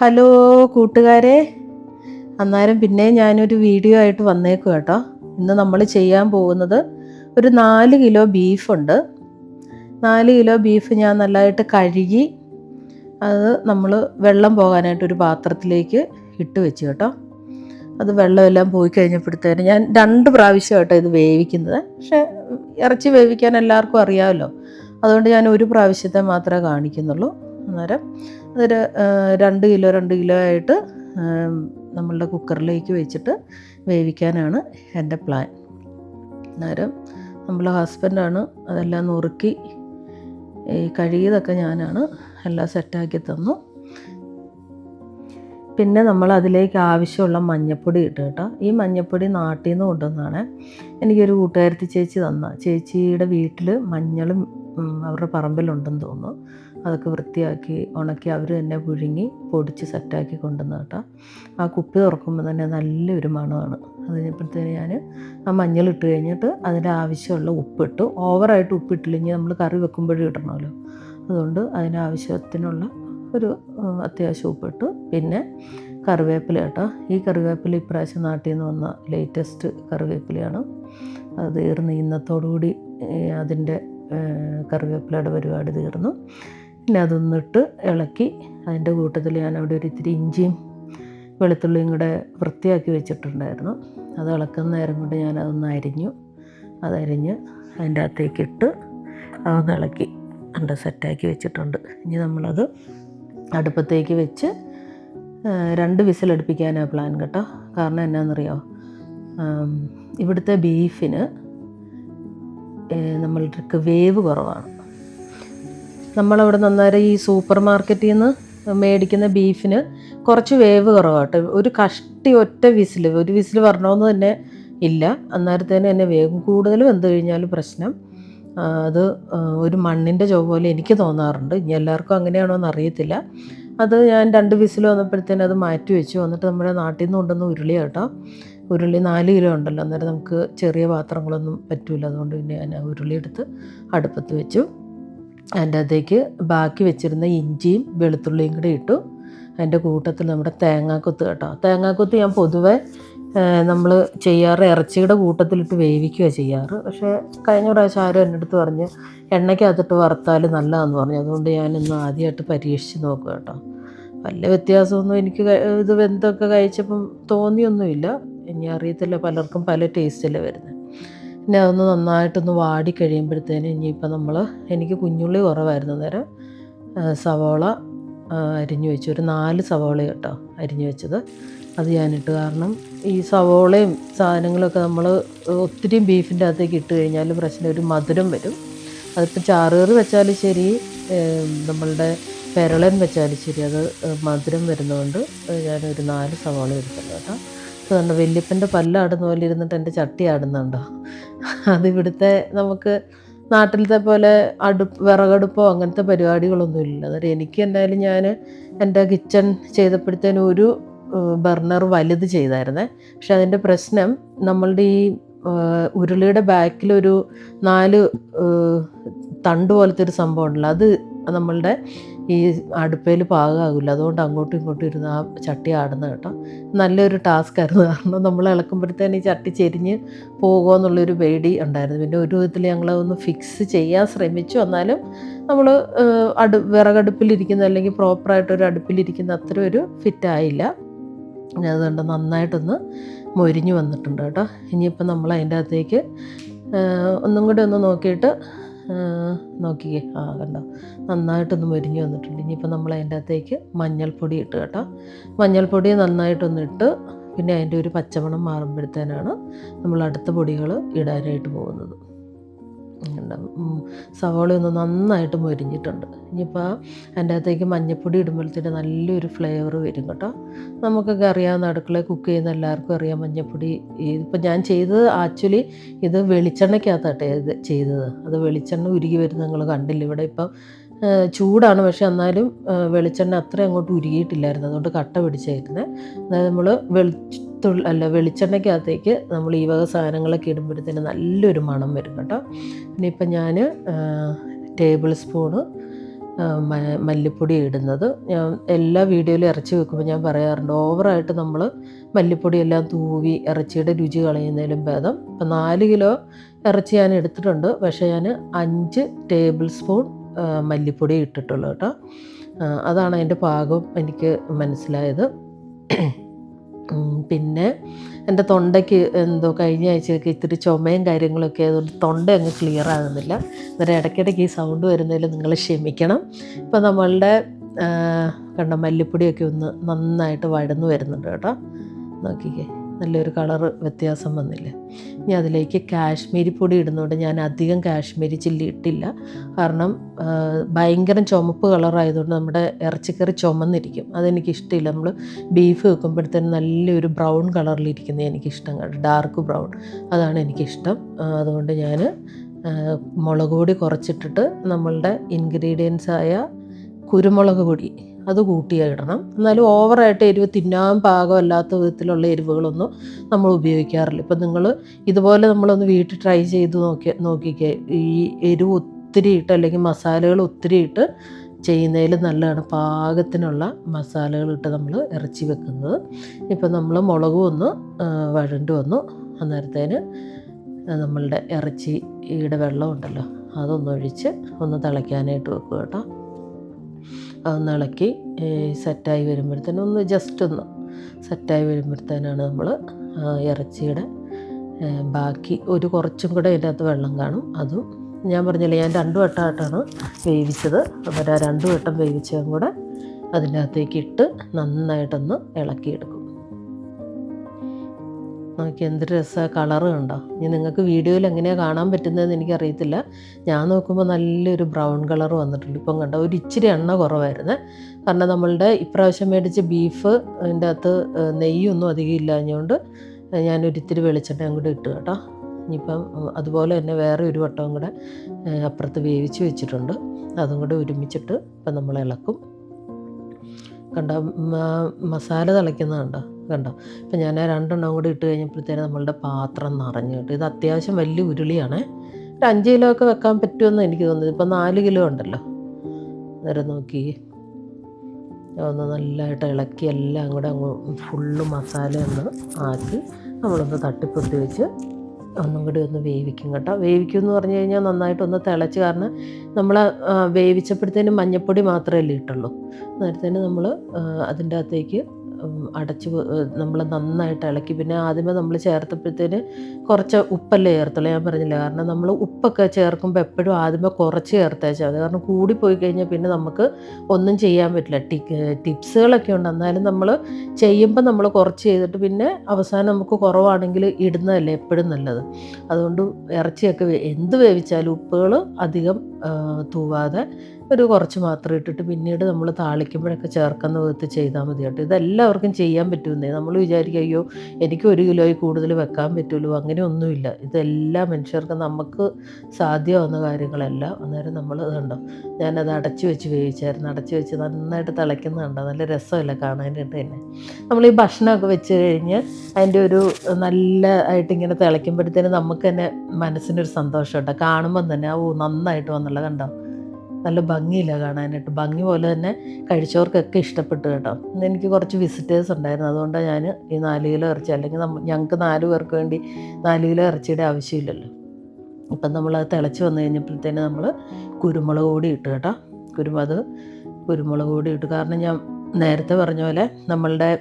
Hello കൂട്ടുകാരെ. അന്നേരം പിന്നെ ഞാനൊരു വീഡിയോ ആയിട്ട് വന്നേക്കും കേട്ടോ. ഇന്ന് നമ്മൾ ചെയ്യാൻ പോകുന്നത് ഒരു നാല് കിലോ ബീഫുണ്ട്. നാല് കിലോ ബീഫ് ഞാൻ നല്ലതായിട്ട് കഴുകി അത് നമ്മൾ വെള്ളം പോകാനായിട്ട് ഒരു പാത്രത്തിലേക്ക് ഇട്ട് വെച്ച് കേട്ടോ. അത് വെള്ളമെല്ലാം പോയി കഴിഞ്ഞപ്പോഴത്തേന് ഞാൻ രണ്ട് പ്രാവശ്യമായിട്ടോ ഇത് വേവിക്കുന്നത്. പക്ഷേ ഇറച്ചി വേവിക്കാൻ എല്ലാവർക്കും അറിയാമല്ലോ. അതുകൊണ്ട് ഞാൻ ഒരു പ്രാവശ്യത്തെ മാത്രമേ കാണിക്കുന്നുള്ളൂ. അന്നേരം അതൊരു രണ്ട് കിലോ രണ്ട് കിലോ ആയിട്ട് നമ്മളുടെ കുക്കറിലേക്ക് വെച്ചിട്ട് വേവിക്കാനാണ് എന്റെ പ്ലാൻ അന്നേരം നമ്മളെ ഹസ്ബൻഡാണ് അതെല്ലാം നുറുക്കി ഈ കഴുകിയതൊക്കെ ഞാനാണ് എല്ലാം സെറ്റാക്കി തന്നു. പിന്നെ നമ്മൾ അതിലേക്ക് ആവശ്യമുള്ള മഞ്ഞപ്പൊടി ഇട്ട് കേട്ടോ. ഈ മഞ്ഞപ്പൊടി നാട്ടിൽ നിന്ന് കൊണ്ടുവന്നാണ് എനിക്കൊരു കൂട്ടുകാരത്തി ചേച്ചി തന്ന. ചേച്ചിയുടെ വീട്ടിൽ മഞ്ഞളും അവരുടെ പറമ്പിലുണ്ടെന്ന് തോന്നുന്നു. അതൊക്കെ വൃത്തിയാക്കി ഉണക്കി അവർ തന്നെ പുഴുങ്ങി പൊടിച്ച് സെറ്റാക്കി കൊണ്ടുവന്ന കേട്ടോ. ആ കുപ്പി തുറക്കുമ്പോൾ തന്നെ നല്ലൊരു മണമാണ്. അത് കഴിഞ്ഞപ്പോഴത്തേന് ഞാൻ ആ മഞ്ഞളിട്ട് കഴിഞ്ഞിട്ട് അതിന്റെ ആവശ്യമുള്ള ഉപ്പിട്ടു. ഓവറായിട്ട് ഉപ്പിട്ടില്ലെങ്കിൽ നമ്മൾ കറി വെക്കുമ്പോഴും ഇടണമല്ലോ. അതുകൊണ്ട് അതിന്റെ ആവശ്യത്തിനുള്ള ഒരു അത്യാവശ്യം ഉപ്പിട്ട്. പിന്നെ കറിവേപ്പില കേട്ടോ. ഈ കറിവേപ്പില ഇപ്രാവശ്യം നാട്ടിൽ നിന്ന് വന്ന ലേറ്റസ്റ്റ് കറിവേപ്പിലയാണ്. അത് തീർന്ന് ഇന്നത്തോടുകൂടി അതിന്റെ കറിവേപ്പിലയുടെ പരിപാടി തീർന്നു. പിന്നെ അതൊന്നിട്ട് ഇളക്കി അതിന്റെ കൂട്ടത്തിൽ ഞാൻ അവിടെ ഒരു ഇത്തിരി ഇഞ്ചിയും വെളുത്തുള്ളിയും കൂടെ വൃത്തിയാക്കി വെച്ചിട്ടുണ്ടായിരുന്നു. അത് ഇളക്കുന്ന നേരം കൊണ്ട് ഞാൻ അതൊന്ന് അരിഞ്ഞു അതരിഞ്ഞ് അതിന്റെ അകത്തേക്ക് ഇട്ട് അതൊന്ന് ഇളക്കി ഉണ്ട് സെറ്റാക്കി വെച്ചിട്ടുണ്ട്. ഇനി നമ്മളത് അടുപ്പത്തേക്ക് വെച്ച് രണ്ട് വിസിലടുപ്പിക്കാനാണ് പ്ലാൻ കേട്ടോ. കാരണം എന്നാണെന്നറിയോ ഇവിടുത്തെ ബീഫിന് നമ്മൾക്ക് വേവ് കുറവാണ്. നമ്മളവിടെ നിന്നേരം ഈ സൂപ്പർ മാർക്കറ്റിൽ നിന്ന് മേടിക്കുന്ന ബീഫിന് കുറച്ച് വേവ് കുറവാട്ടോ. ഒരു കഷ്ടി ഒറ്റ വിസിൽ ഒരു വിസിൽ വരണമെന്ന് തന്നെ ഇല്ല. അന്നേരത്തേന് തന്നെ വേഗം കൂടുതൽ വെന്ത് കഴിഞ്ഞാൽ പ്രശ്നം. അത് ഒരു മണ്ണിന്റെ ചോ പോലെ എനിക്ക് തോന്നാറുണ്ട്. ഇനി എല്ലാവർക്കും അങ്ങനെയാണോ എന്ന് അറിയത്തില്ല. അത് ഞാൻ രണ്ട് വിസിൽ വന്നപ്പോഴത്തേന് അത് മാറ്റി വെച്ചു. വന്നിട്ട് നമ്മുടെ നാട്ടിൽ നിന്ന് കൊണ്ടുവന്ന ഉരുളി കേട്ടോ. ഉരുളി നാല് കിലോ ഉണ്ടല്ലോ. അന്നേരം നമുക്ക് ചെറിയ പാത്രങ്ങളൊന്നും പറ്റില്ല അതുകൊണ്ട് പിന്നെ ഞാൻ ഉരുളി എടുത്ത് അടുപ്പത്ത് വെച്ചു. അതിന്റെ അകത്തേക്ക് ബാക്കി വെച്ചിരുന്ന ഇഞ്ചിയും വെളുത്തുള്ളിയും കൂടി ഇട്ടു. അതിന്റെ കൂട്ടത്തിൽ നമ്മുടെ തേങ്ങാക്കൊത്ത് കേട്ടോ. തേങ്ങാക്കൊത്ത് ഞാൻ പൊതുവെ നമ്മൾ ചെയ്യാറ് ഇറച്ചിയുടെ കൂട്ടത്തിലിട്ട് വേവിക്കുക ചെയ്യാറ്. പക്ഷേ കഴിഞ്ഞ പ്രാവശ്യം ആരും എന്റെ അടുത്ത് പറഞ്ഞ് എണ്ണയ്ക്കകത്തിട്ട് വറുത്താൽ നല്ലതാണെന്ന് പറഞ്ഞു. അതുകൊണ്ട് ഞാൻ ഇന്ന് ആദ്യമായിട്ട് പരീക്ഷിച്ച് നോക്കുക കേട്ടോ. വലിയ വ്യത്യാസമൊന്നും എനിക്ക് ഇത് വെന്തൊക്കെ കഴിച്ചപ്പം തോന്നിയൊന്നുമില്ല. ഇനി അറിയത്തില്ല പലർക്കും പല ടേസ്റ്റല്ലേ വരുന്നത്. പിന്നെ അതൊന്ന് നന്നായിട്ടൊന്ന് വാടി കഴിയുമ്പോഴത്തേന് ഇനിയിപ്പോൾ നമ്മൾ എനിക്ക് കുഞ്ഞുള്ളി കുറവായിരുന്നു നേരം സവോള അരിഞ്ഞു വെച്ചു. ഒരു നാല് സവോള കേട്ടോ അരിഞ്ഞു വെച്ചത്. അത് ഞാനിട്ട് കാരണം ഈ സവോളയും സാധനങ്ങളൊക്കെ നമ്മൾ ഒത്തിരി ബീഫിന്റെ അകത്തേക്ക് ഇട്ട് കഴിഞ്ഞാൽ പ്രശ്നം ഒരു മധുരം വരും. അതിപ്പോൾ ചാറുകറി വെച്ചാലും ശരി നമ്മളുടെ പെരളൻ വെച്ചാലും ശരി അത് മധുരം വരുന്നതുകൊണ്ട് ഞാനൊരു നാല് സവോള എടുത്തല്ലോ കേട്ടോ. അതുകൊണ്ട് വല്യപ്പന്റെ പല്ലാടുന്ന പോലെ ഇരുന്നിട്ട് എന്റെ ചട്ടി ആടുന്നുണ്ടോ? അതിവിടുത്തെ നമുക്ക് നാട്ടിലത്തെ പോലെ അടുപ്പ് വിറകടുപ്പോ അങ്ങനത്തെ പരിപാടികളൊന്നും ഇല്ല. അന്നേരം എനിക്ക് എന്തായാലും ഞാൻ എന്റെ കിച്ചൺ ചെയ്തപ്പോഴത്തേനും ഒരു ബർണർ വലുത് ചെയ്തായിരുന്നേ. പക്ഷെ അതിന്റെ പ്രശ്നം നമ്മളുടെ ഈ ഉരുളിയുടെ ബാക്കിലൊരു നാല് തണ്ട് പോലത്തെ ഒരു സംഭവം ഉണ്ടല്ലോ അത് നമ്മളുടെ ഈ അടുപ്പയിൽ പാകമാകില്ല അതുകൊണ്ട് അങ്ങോട്ടും ഇങ്ങോട്ടും ഇരുന്ന് ആ ചട്ടി ആടുന്ന കേട്ടോ. നല്ലൊരു ടാസ്ക് ആയിരുന്നു. കാരണം നമ്മൾ ഇളക്കുമ്പോഴത്തേന് ഈ ചട്ടി ചെരിഞ്ഞ് പോകുമോ എന്നുള്ളൊരു പേടി ഉണ്ടായിരുന്നു. പിന്നെ ഒരു വിധത്തിൽ ഞങ്ങളതൊന്ന് ഫിക്സ് ചെയ്യാൻ ശ്രമിച്ചു. എന്നാലും നമ്മൾ അടു വിറകടുപ്പിലിരിക്കുന്ന അല്ലെങ്കിൽ പ്രോപ്പറായിട്ടൊരു അടുപ്പിലിരിക്കുന്ന അത്ര ഒരു ഫിറ്റായില്ല അതുകൊണ്ട് നന്നായിട്ടൊന്ന് മൊരിഞ്ഞു വന്നിട്ടുണ്ട് കേട്ടോ. ഇനിയിപ്പോൾ നമ്മൾ അതിന്റെ അകത്തേക്ക് ഒന്നും കൂടി ഒന്ന് നോക്കിയിട്ട് നോക്കിക്കേ. ആ കണ്ടോ? നന്നായിട്ടൊന്ന് മുരിഞ്ഞ് വന്നിട്ടുണ്ട്. ഇനിയിപ്പോൾ നമ്മൾ അതിന്റെ അകത്തേക്ക് മഞ്ഞൾപ്പൊടി ഇട്ട് കേട്ടോ. മഞ്ഞൾപ്പൊടി നന്നായിട്ടൊന്ന് ഇട്ട് പിന്നെ അതിന്റെ ഒരു പച്ചമണം മാറുമ്പോഴത്തേനാണ് നമ്മൾ അടുത്ത പൊടികൾ ഇടാനായിട്ട് പോകുന്നത്. സവാള ഒന്ന് നന്നായിട്ട് മൊരിഞ്ഞിട്ടുണ്ട്. ഇനിയിപ്പോൾ അതിന്റെ അകത്തേക്ക് മഞ്ഞൾപ്പൊടി ഇടുമ്പോഴത്തേന് നല്ലൊരു ഫ്ലേവർ വരും കേട്ടോ. നമുക്കൊക്കെ അറിയാവുന്ന അടുക്കളയിൽ കുക്ക് ചെയ്യുന്ന എല്ലാവർക്കും അറിയാം മഞ്ഞൾപ്പൊടി ഇതിപ്പോൾ ഞാൻ ചെയ്തത് ആക്ച്വലി ഇത് വെളിച്ചെണ്ണയ്ക്കകത്താട്ടെ ഇത് ചെയ്തത്. അത് വെളിച്ചെണ്ണ ഉരുകി വരുന്നത് നിങ്ങൾ കണ്ടില്ല. ഇവിടെ ഇപ്പം ചൂടാണ്. പക്ഷെ എന്നാലും വെളിച്ചെണ്ണ അത്ര അങ്ങോട്ട് ഉരുകിയിട്ടില്ലായിരുന്നു. അതുകൊണ്ട് കട്ട പിടിച്ചായിരുന്നേ. അതായത് നമ്മൾ വെളിത്തുള്ളി അല്ല വെളിച്ചെണ്ണയ്ക്കകത്തേക്ക് നമ്മൾ ഈ വക സാധനങ്ങളൊക്കെ ഇടുമ്പോഴത്തേന് നല്ലൊരു മണം വരും കേട്ടോ. പിന്നെ ഇപ്പം ഞാൻ ടേബിൾ സ്പൂണ് മല്ലിപ്പൊടി ഇടുന്നത്. ഞാൻ എല്ലാ വീഡിയോയിലും ഇറച്ചി വെക്കുമ്പോൾ ഞാൻ പറയാറുണ്ട് ഓവറായിട്ട് നമ്മൾ മല്ലിപ്പൊടി എല്ലാം തൂവി ഇറച്ചിയുടെ രുചി കളയുന്നതിലും ഭേദം. ഇപ്പം നാല് കിലോ ഇറച്ചി ഞാൻ എടുത്തിട്ടുണ്ട് പക്ഷേ ഞാൻ അഞ്ച് ടേബിൾ സ്പൂൺ മല്ലിപ്പൊടി ഇട്ടിട്ടുള്ളൂ കേട്ടോ. അതാണ് അതിന്റെ പാകം എനിക്ക് മനസ്സിലായത്. പിന്നെ എന്റെ തൊണ്ടയ്ക്ക് എന്തോ കഴിഞ്ഞ ആഴ്ചയൊക്കെ ഇത്തിരി ചുമയും കാര്യങ്ങളൊക്കെ ആയതുകൊണ്ട് തൊണ്ട അങ്ങ് ക്ലിയർ ആകുന്നില്ല. അന്നേരം ഇടയ്ക്കിടയ്ക്ക് ഈ സൗണ്ട് വരുന്നതിൽ നിങ്ങൾ ക്ഷമിക്കണം. ഇപ്പം നമ്മളുടെ കണ്ട മല്ലിപ്പൊടിയൊക്കെ ഒന്ന് നന്നായിട്ട് വഴന്നു വരുന്നുണ്ട് കേട്ടോ. നോക്കിക്കേ. നല്ലൊരു കളറ് വ്യത്യാസം വന്നില്ലേ? ഇനി അതിലേക്ക് കാശ്മീരി പൊടി ഇടുന്നതുകൊണ്ട് ഞാൻ അധികം കാശ്മീരി ചില്ലി ഇട്ടില്ല. കാരണം ഭയങ്കര ചുമപ്പ് കളറായതുകൊണ്ട് നമ്മുടെ ഇറച്ചിക്കറി ചുമന്നിരിക്കും. അതെനിക്ക് ഇഷ്ടമില്ല നമ്മൾ ബീഫ് വെക്കുമ്പോഴത്തേനും നല്ലൊരു ബ്രൗൺ കളറിലിരിക്കുന്നത് എനിക്കിഷ്ടം. ഡാർക്ക് ബ്രൗൺ അതാണ് എനിക്കിഷ്ടം. അതുകൊണ്ട് ഞാൻ മുളക് പൊടി കുറച്ചിട്ടിട്ട് നമ്മളുടെ ഇൻഗ്രീഡിയൻസായ കുരുമുളക് പൊടി അത് കൂട്ടിയാൽ ഇടണം എന്നാലും ഓവറായിട്ട് എരിവ് തിന്നാൻ പാകമല്ലാത്ത വിധത്തിലുള്ള എരിവുകളൊന്നും നമ്മൾ ഉപയോഗിക്കാറില്ല. ഇപ്പം നിങ്ങൾ ഇതുപോലെ നമ്മളൊന്ന് വീട്ടിൽ ട്രൈ ചെയ്ത് നോക്കി നോക്കിക്കേ. ഈ എരിവ് ഒത്തിരി ഇട്ട് അല്ലെങ്കിൽ മസാലകൾ ഒത്തിരി ഇട്ട് ചെയ്യുന്നതിൽ നല്ലതാണ്. പാകത്തിനുള്ള മസാലകൾ ഇട്ട് നമ്മൾ ഇറച്ചി വെക്കുന്നത്. ഇപ്പം നമ്മൾ മുളകും ഒന്ന് വഴണ്ട് വന്നു. അന്നേരത്തേന് നമ്മളുടെ ഇറച്ചിയുടെ വെള്ളം ഉണ്ടല്ലോ അതൊന്നൊഴിച്ച് ഒന്ന് തിളയ്ക്കാനായിട്ട് വെക്കുക കേട്ടോ. ഏ, സെറ്റായി വരുമ്പോഴത്തേനും ഒന്ന് ജസ്റ്റ് ഒന്ന് സെറ്റായി വരുമ്പോഴത്തേനാണ് നമ്മൾ ഇറച്ചിയുടെ ബാക്കി ഒരു കുറച്ചും കൂടെ അതിന്റെ അകത്ത് വെള്ളം കാണും. അതും ഞാൻ പറഞ്ഞില്ലേ ഞാൻ രണ്ട് വട്ടമായിട്ടാണ് വേവിച്ചത്. അപ്പോൾ ആ രണ്ടു വട്ടം വേവിച്ചതും കൂടെ അതിന്റെ അകത്തേക്ക് ഇട്ട് നന്നായിട്ടൊന്ന് ഇളക്കിയെടുക്കും. നോക്കി എന്ത് രസമാണ് കളറ് കണ്ടോ? ഇനി നിങ്ങൾക്ക് വീഡിയോയിൽ എങ്ങനെയാണ് കാണാൻ പറ്റുന്നതെന്ന് എനിക്കറിയത്തില്ല. ഞാൻ നോക്കുമ്പോൾ നല്ലൊരു ബ്രൗൺ കളർ വന്നിട്ടുണ്ട്. ഇപ്പം കണ്ടോ ഒരു ഇച്ചിരി എണ്ണ കുറവായിരുന്നു. കാരണം നമ്മളുടെ ഇപ്രാവശ്യം മേടിച്ച ബീഫ് അതിന്റെ അകത്ത് നെയ്യൊന്നും അധികം ഇല്ലാഞ്ഞുകൊണ്ട് ഞാൻ ഇത്തിരി വെളിച്ചെണ്ണയും അങ്ങോട്ട് ഇട്ട് കേട്ടോ. ഇനിയിപ്പം അതുപോലെ തന്നെ വേറെ ഒരു വട്ടവും കൂടെ അപ്പുറത്ത് വേവിച്ച് വെച്ചിട്ടുണ്ട്. അതും കൂടെ ഒരുമിച്ചിട്ട് ഇപ്പം നമ്മൾ ഇളക്കും. കണ്ടോ? മസാല തിളയ്ക്കുന്നത് കണ്ടോ? കണ്ടോ? ഇപ്പം ഞാൻ രണ്ടെണ്ണം കൂടി ഇട്ട് കഴിഞ്ഞപ്പോഴത്തേനും നമ്മളുടെ പാത്രം നിറഞ്ഞു കേട്ടോ. ഇത് അത്യാവശ്യം വലിയ ഉരുളിയാണ്. ഒരു അഞ്ച് കിലോ ഒക്കെ വെക്കാൻ പറ്റുമെന്ന് എനിക്ക് തോന്നുന്നത്. ഇപ്പം നാല് കിലോ ഉണ്ടല്ലോ. അന്നേരം നോക്കി. ഒന്ന് നല്ലതായിട്ട് ഇളക്കി എല്ലാം കൂടെ അങ്ങ് ഫുള്ള് മസാല ഒന്ന് ആക്കി നമ്മളൊന്ന് തട്ടിപ്പൊത്തി വെച്ച് ഒന്നും കൂടി ഒന്ന് വേവിക്കും കേട്ടോ. വേവിക്കും എന്ന് പറഞ്ഞു കഴിഞ്ഞാൽ നന്നായിട്ടൊന്ന് തിളച്ച് കാരണം നമ്മൾ വേവിച്ചപ്പോഴത്തേനും മഞ്ഞപ്പൊടി മാത്രമല്ലേ ഇട്ടുള്ളൂ. നേരത്തേന് നമ്മൾ അതിന്റെ അകത്തേക്ക് അടച്ച് നമ്മൾ നന്നായിട്ട് ഇളക്കി. പിന്നെ ആദ്യമേ നമ്മൾ ചേർത്തപ്പോഴത്തേന് കുറച്ച് ഉപ്പല്ലേ ചേർത്തുള്ളൂ. ഞാൻ പറഞ്ഞില്ല കാരണം നമ്മൾ ഉപ്പൊക്കെ ചേർക്കുമ്പോൾ എപ്പോഴും ആദ്യമേ കുറച്ച് ചേർത്തേച്ചാൽ മതി. കാരണം കൂടിപ്പോയി കഴിഞ്ഞാൽ പിന്നെ നമുക്ക് ഒന്നും ചെയ്യാൻ പറ്റില്ല. ടി ടിപ്സുകളൊക്കെ ഉണ്ട്. എന്നാലും നമ്മൾ ചെയ്യുമ്പോൾ നമ്മൾ കുറച്ച് ചെയ്തിട്ട് പിന്നെ അവസാനം നമുക്ക് കുറവാണെങ്കിൽ ഇടുന്നതല്ലേ എപ്പോഴും നല്ലത്. അതുകൊണ്ട് ഇറച്ചിയൊക്കെ എന്ത് വേവിച്ചാലും ഉപ്പുകൾ അധികം തൂവാതെ ഒരു കുറച്ച് മാത്രം ഇട്ടിട്ട് പിന്നീട് നമ്മൾ താളിക്കുമ്പോഴൊക്കെ ചേർക്കുന്ന വിധത്തിൽ ചെയ്താൽ മതി കേട്ടോ. ഇതെല്ലാവർക്കും ചെയ്യാൻ പറ്റുമെന്നേ. നമ്മൾ വിചാരിക്കുക അയ്യോ എനിക്ക് ഒരു കിലോയിൽ കൂടുതൽ വെക്കാൻ പറ്റുമല്ലോ അങ്ങനെയൊന്നുമില്ല ഇതെല്ലാ മനുഷ്യർക്കും നമുക്ക് സാധ്യമാവുന്ന കാര്യങ്ങളല്ല. അന്നേരം നമ്മൾ ഇതുണ്ടോ ഞാനത് അടച്ചു വെച്ച് വേവിച്ചായിരുന്നു. അടച്ചു വെച്ച് നന്നായിട്ട് തിളയ്ക്കുന്നുണ്ടോ നല്ല രസമല്ല കാണാനായിട്ട് തന്നെ. നമ്മൾ ഈ ഭക്ഷണമൊക്കെ വെച്ച് കഴിഞ്ഞ് അതിന്റെ ഒരു നല്ല ആയിട്ട് ഇങ്ങനെ തിളയ്ക്കുമ്പോഴത്തേനും നമുക്ക് തന്നെ മനസ്സിനൊരു സന്തോഷം കേട്ടോ. കാണുമ്പം തന്നെ ഓ നന്നായിട്ട് വന്നുള്ള കണ്ടോ? നല്ല ഭംഗിയില്ല കാണാനായിട്ട്. ഭംഗി പോലെ തന്നെ കഴിച്ചവർക്കൊക്കെ ഇഷ്ടപ്പെട്ടു കേട്ടോ. എനിക്ക് കുറച്ച് വിസിറ്റേഴ്സ് ഉണ്ടായിരുന്നു. അതുകൊണ്ടാണ് ഞാൻ ഈ നാല് കിലോ ഇറച്ചി അല്ലെങ്കിൽ ഞങ്ങൾക്ക് നാല് പേർക്ക് വേണ്ടി നാല് കിലോ ഇറച്ചിയുടെ ആവശ്യമില്ലല്ലോ. ഇപ്പം അത് തിളച്ച് വന്നു കഴിഞ്ഞപ്പോഴത്തേന് നമ്മൾ കുരുമുളക് കൂടി ഇട്ട് കേട്ടോ. കുരുമുളക് കുരുമുളക് കൂടി ഇട്ട്. കാരണം ഞാൻ നേരത്തെ പറഞ്ഞ പോലെ നമ്മളുടെ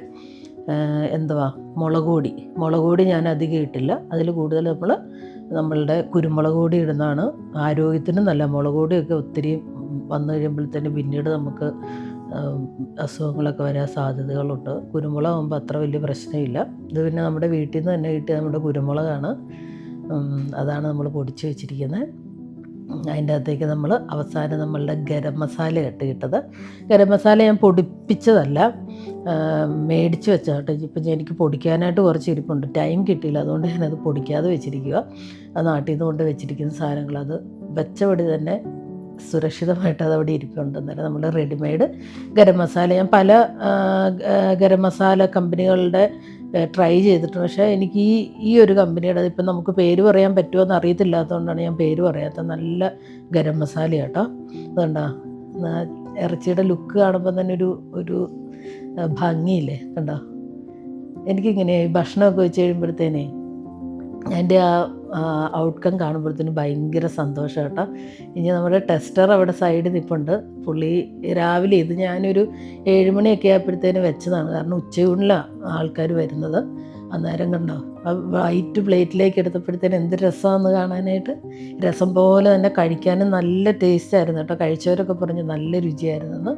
എന്തുവാ മുളക് പൊടി. മുളക് ഞാൻ അധികം ഇട്ടില്ല. അതിൽ കൂടുതൽ നമ്മൾ നമ്മളുടെ കുരുമുളക് പൊടി ഇടുന്നതാണ്. ആരോഗ്യത്തിന് നല്ല. മുളക് പൊടിയൊക്കെ ഒത്തിരി വന്നു തന്നെ പിന്നീട് നമുക്ക് അസുഖങ്ങളൊക്കെ വരാൻ സാധ്യതകളുണ്ട്. കുരുമുളക് ആകുമ്പോൾ അത്ര വലിയ പ്രശ്നമില്ല. ഇത് പിന്നെ നമ്മുടെ വീട്ടിൽ നിന്ന് തന്നെ കിട്ടിയ നമ്മുടെ കുരുമുളകാണ്. അതാണ് നമ്മൾ പൊടിച്ച് വെച്ചിരിക്കുന്നത്. അതിന്റെ അകത്തേക്ക് നമ്മൾ അവസാനം നമ്മളുടെ ഗരം മസാല ഇട്ട് ഇട്ടത് ഗരം മസാല ഞാൻ പൊടിപ്പിച്ചതല്ല. മേടിച്ച് വെച്ച കേട്ടോ ഇപ്പം എനിക്ക് പൊടിക്കാനായിട്ട് കുറച്ച് ഇരിപ്പുണ്ട്. ടൈം കിട്ടിയില്ല. അതുകൊണ്ട് ഞാനത് പൊടിക്കാതെ വെച്ചിരിക്കുക. അത് നാട്ടിൽ നിന്ന് കൊണ്ട് വെച്ചിരിക്കുന്ന സാധനങ്ങൾ അത് വെച്ചപടി തന്നെ സുരക്ഷിതമായിട്ട് അത് അവിടെ ഇരിപ്പുണ്ട്. അന്നേരം നമ്മൾ റെഡിമെയ്ഡ് ഗരം മസാല ഞാൻ പല ഗരം മസാല കമ്പനികളുടെ ട്രൈ ചെയ്തിട്ടുണ്ട്. പക്ഷേ എനിക്ക് ഈ ഈ ഒരു കമ്പനിയുടെ ഇപ്പം നമുക്ക് പേര് പറയാൻ പറ്റുമോ എന്ന് അറിയത്തില്ലാത്തതുകൊണ്ടാണ് ഞാൻ പേര് പറയാത്ത നല്ല ഗരം മസാല കേട്ടോ അതുകൊണ്ടാ ഇറച്ചിയുടെ ലുക്ക് കാണുമ്പോൾ തന്നെ ഒരു ഒരു ഭംഗിയില്ലേ? കണ്ടോ? എനിക്കിങ്ങനെ ഭക്ഷണമൊക്കെ വെച്ച് കഴിയുമ്പോഴത്തേനേ എന്റെ ആ ഔട്ട്കം കാണുമ്പോഴത്തേനും ഭയങ്കര സന്തോഷം കേട്ടോ. ഇനി നമ്മുടെ ടെസ്റ്റർ അവിടെ സൈഡിൽ നിൽപ്പുണ്ട് പുള്ളി രാവിലെ ഇത് ഞാനൊരു ഏഴുമണിയൊക്കെ ആയപ്പോഴത്തേനും വെച്ചതാണ്. കാരണം ഉച്ചയൂണിലാണ് ആൾക്കാർ വരുന്നത്. അന്നേരം കണ്ടോ ആ വൈറ്റ് പ്ലേറ്റിലേക്ക് എടുത്തപ്പോഴത്തേനും എന്ത് രസമാണെന്ന് കാണാനായിട്ട്. രസം പോലെ തന്നെ കഴിക്കാനും നല്ല ടേസ്റ്റ് ആയിരുന്നു കേട്ടോ. കഴിച്ചവരൊക്കെ പറഞ്ഞ് നല്ല രുചിയായിരുന്നു.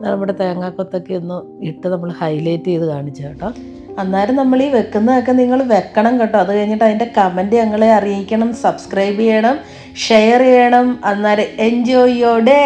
നമ്മുടെ തേങ്ങാക്കൊത്തൊക്കെ ഒന്ന് ഇട്ട് നമ്മൾ ഹൈലൈറ്റ് ചെയ്ത് കാണിച്ചു കേട്ടോ. അന്നേരം നമ്മൾ ഈ വെക്കുന്നതൊക്കെ നിങ്ങൾ വെക്കണം കേട്ടോ. അത് കഴിഞ്ഞിട്ട് അതിന്റെ കമന്റ് ഞങ്ങളെ അറിയിക്കണം സബ്സ്ക്രൈബ് ചെയ്യണം ഷെയർ ചെയ്യണം. അന്നേരം എൻജോയ് യോ ഡേ